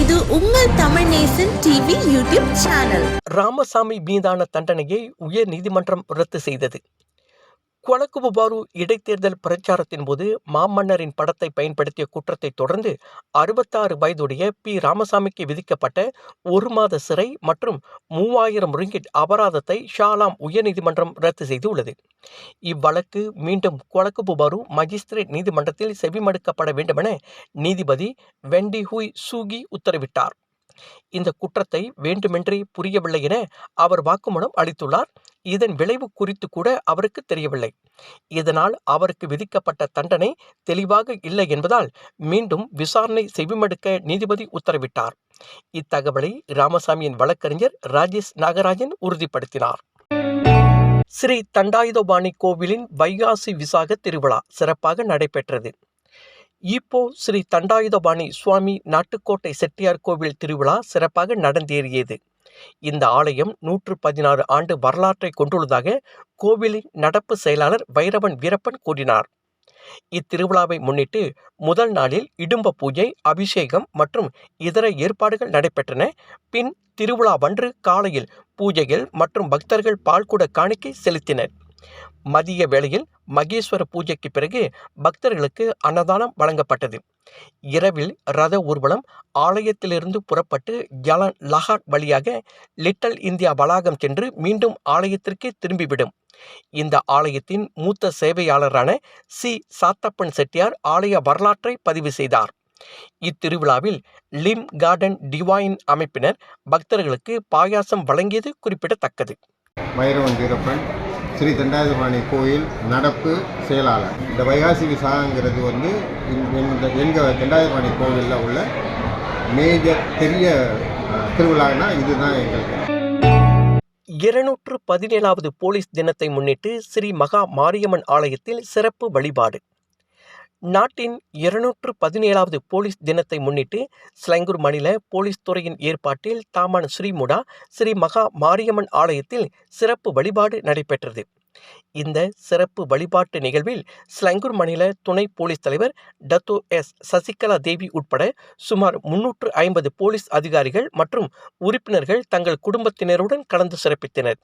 இது உங்கள் Tamil Nesan TV YouTube channel. Ramasamy மீதான தண்டனையை உயர் நீதிமன்றம் ரத்து செய்தது. கொலக்குபுபாரு இடைத்தேர்தல் பிரச்சாரத்தின் போது மாமன்னரின் படத்தை பயன்படுத்திய குற்றத்தை தொடர்ந்து அறுபத்தாறு வயதுடைய பி. ராமசாமிக்கு விதிக்கப்பட்ட ஒரு மாத சிறை மற்றும் மூவாயிரம் ரிங்கிட் அபராதத்தை ஷாலாம் உயர்நீதிமன்றம் ரத்து செய்துள்ளது. இவ்வழக்கு மீண்டும் கொலக்குபுபாரு மஜிஸ்திரேட் நீதிமன்றத்தில் செவிமடுக்கப்பட வேண்டுமென நீதிபதி வெண்டி ஹூய் சூகி உத்தரவிட்டார். இந்த குற்றத்தை வேண்டுமென்றே புரியவில்லை என அவர் வாக்குமூலம் அளித்துள்ளார். இதன் விளைவு குறித்து கூட அவருக்கு தெரியவில்லை. இதனால் அவருக்கு விதிக்கப்பட்ட தண்டனை தெளிவாக இல்லை என்பதால் மீண்டும் விசாரணை செவிமடுக்க நீதிபதி உத்தரவிட்டார். இத்தகவலை ராமசாமியின் வழக்கறிஞர் ராஜேஷ் நாகராஜன் உறுதிப்படுத்தினார். ஸ்ரீ தண்டாயுதபாணி கோவிலின் வைகாசி விசாக திருவிழா சிறப்பாக நடைபெற்றது. இப்போ ஸ்ரீ தண்டாயுதபாணி சுவாமி நாட்டுக்கோட்டை செட்டியார் கோவில் திருவிழா சிறப்பாக நடந்தேறியது. இந்த ஆலயம் நூற்று பதினாறு ஆண்டு வரலாற்றை கொண்டுள்ளதாக கோவிலின் நடப்பு செயலாளர் வைரவன் வீரப்பன் கூறினார். இத்திருவிழாவை முன்னிட்டு முதல் நாளில் இடும்ப பூஜை அபிஷேகம் மற்றும் இதர ஏற்பாடுகள் நடைபெற்றன. பின் திருவிழாவன்று காலையில் பூஜைகள் மற்றும் பக்தர்கள் பால்குட காணிக்கை செலுத்தினர். மதிய வேளையில் மகேஸ்வர பூஜைக்கு பிறகு பக்தர்களுக்கு அன்னதானம் வழங்கப்பட்டது. இரவில் ரத ஊர்வலம் ஆலயத்திலிருந்து புறப்பட்டு ஜலன் லஹாட் வழியாக லிட்டல் இந்தியா வளாகம் சென்று மீண்டும் ஆலயத்திற்கு திரும்பிவிடும். இந்த ஆலயத்தின் மூத்த சேவையாளரான சி. சாத்தப்பன் செட்டியார் ஆலய வரலாற்றை பதிவு செய்தார். இத்திருவிழாவில் லிம் கார்டன் டிவைன் அமைப்பினர் பக்தர்களுக்கு பாயாசம் வழங்கியது குறிப்பிடத்தக்கது. வைரவன் வீரப்பன் ஸ்ரீ தண்டாயுதபாணி கோயில் நடப்பு செயலாளர். இந்த வைகாசி விசாகங்கிறது வந்து எங்கள் தண்டாயுதபாணி கோவிலில் உள்ள மேஜர் பெரிய திருவிழான்னா இதுதான் எங்களுக்கு. இருநூற்று பதினேழாவது போலீஸ் தினத்தை முன்னிட்டு ஸ்ரீ மகா மாரியம்மன் ஆலயத்தில் சிறப்பு வழிபாடு. நாட்டின் இருநூற்று பதினேழாவது போலீஸ் தினத்தை முன்னிட்டு ஸ்லங்கூர் மாநில போலீஸ் துறையின் ஏற்பாட்டில் தாமான் ஸ்ரீமுடா ஸ்ரீ மகா மாரியம்மன் ஆலயத்தில் சிறப்பு வழிபாடு நடைபெற்றது. இந்த சிறப்பு வழிபாட்டு நிகழ்வில் ஸ்லங்கூர் மாநில துணை போலீஸ் தலைவர் டத்தோ எஸ். சசிகலா தேவி உட்பட சுமார் முன்னூற்று ஐம்பது போலீஸ் அதிகாரிகள் மற்றும் உறுப்பினர்கள் தங்கள் குடும்பத்தினருடன் கலந்து சிறப்பித்தனர்.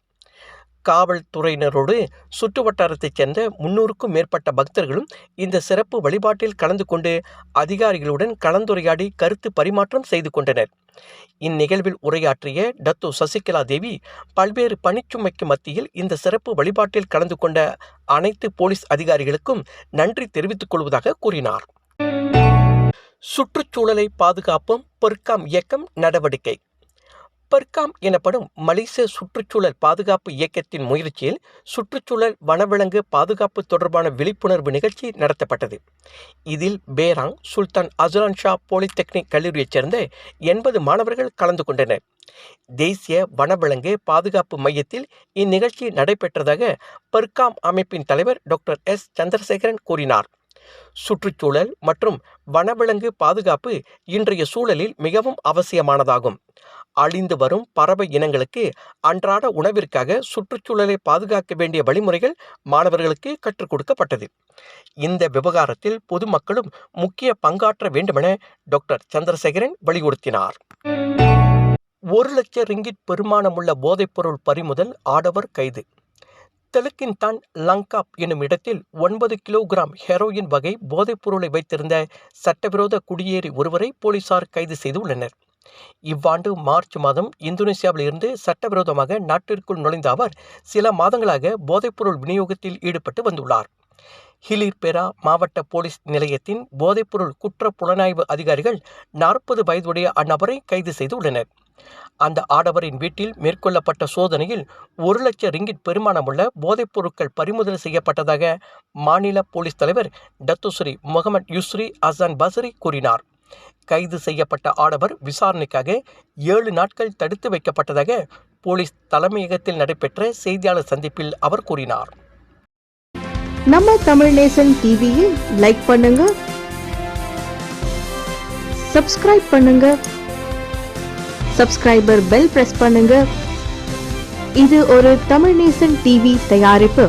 காவல்துறையினரோடு சுற்று வட்டாரத்தைச் சேர்ந்த முன்னூறுக்கும் மேற்பட்ட பக்தர்களும் இந்த சிறப்பு வழிபாட்டில் கலந்து கொண்டு அதிகாரிகளுடன் கலந்துரையாடி கருத்து பரிமாற்றம் செய்து கொண்டனர். இந்நிகழ்வில் உரையாற்றிய டத்து சசிகலா தேவி பல்வேறு பணிச்சுமைக்கு மத்தியில் இந்த சிறப்பு வழிபாட்டில் கலந்து கொண்ட அனைத்து போலீஸ் அதிகாரிகளுக்கும் நன்றி தெரிவித்துக் கொள்வதாக கூறினார். சுற்றுச்சூழலை பாதுகாப்பும் பொற்காம் இயக்கம் நடவடிக்கை. பெர்காம் எனப்படும் மலேசிய சுற்றுச்சூழல் பாதுகாப்பு இயக்கத்தின் முயற்சியில் சுற்றுச்சூழல் வனவிலங்கு பாதுகாப்பு தொடர்பான விழிப்புணர்வு நிகழ்ச்சி நடத்தப்பட்டது. இதில் Behrang Sultan Azlan Shah polytechnic கல்லூரியைச் சேர்ந்த எண்பது மாணவர்கள் கலந்து கொண்டனர். தேசிய வனவிலங்கு பாதுகாப்பு மையத்தில் இந்நிகழ்ச்சி நடைபெற்றதாக பெர்காம் அமைப்பின் தலைவர் டாக்டர் எஸ். சந்திரசேகரன் கூறினார். சுற்றுச்சூழல் மற்றும் வனவிலங்கு பாதுகாப்பு இன்றைய சூழலில் மிகவும் அவசியமானதாகும். அழிந்து வரும் பறவை இனங்களுக்கு அன்றாட உணவிற்காக சுற்றுச்சூழலை பாதுகாக்க வேண்டிய வழிமுறைகள் மாணவர்களுக்கு கற்றுக் கொடுக்கப்பட்டது. இந்த விவகாரத்தில் பொதுமக்களும் முக்கிய பங்காற்ற வேண்டுமென டாக்டர் சந்திரசேகரன் வலியுறுத்தினார். ஒரு லட்சம் ரிங்கிட் பெருமானமுள்ள போதைப்பொருள் பறிமுதல் ஆடவர் கைது. தெலுக்கின்தான் லங்காப் என்னும் இடத்தில் ஒன்பது கிலோகிராம் ஹெரோயின் வகை போதைப் பொருளை வைத்திருந்த சட்டவிரோத குடியேறி ஒருவரை போலீசார் கைது செய்துள்ளனர். இவ்வாண்டு மார்ச் மாதம் இந்தோனேசியாவில் இருந்து சட்டவிரோதமாக நாட்டிற்குள் நுழைந்த அவர் சில மாதங்களாக போதைப்பொருள் விநியோகத்தில் ஈடுபட்டு வந்துள்ளார். ஹிலிர்பெரா மாவட்ட போலீஸ் நிலையத்தின் போதைப்பொருள் குற்ற புலனாய்வு அதிகாரிகள் நாற்பது வயதுடைய அந்நபரை கைது செய்துள்ளனர். அந்த ஆடவரின் வீட்டில் மேற்கொள்ளப்பட்ட சோதனையில் ஒரு லட்சம் ரிங்கிட் பெருமானமுள்ள போதைப் பொருட்கள் பறிமுதல் செய்யப்பட்டதாக மாநில போலீஸ் தலைவர் Datuk Seri Mohamad Yusri Hassan Basri கூறினார். கைது செய்யப்பட்ட ஆடவர் விசாரணைக்காக ஏழு நாட்கள் தடுத்து வைக்கப்பட்டதாக போலீஸ் தலைமையகத்தில் நடைபெற்ற செய்தியாளர் சந்திப்பில் அவர் கூறினார். நம்ம தமிழ் நேசன் டிவியை லைக் பண்ணுங்க. சப்ஸ்கிரைப் பண்ணுங்க. சப்ஸ்கிரைபர் பெல் பிரஸ் பண்ணுங்க. இது ஒரு தமிழ் நேசன் டிவி தயாரிப்பு.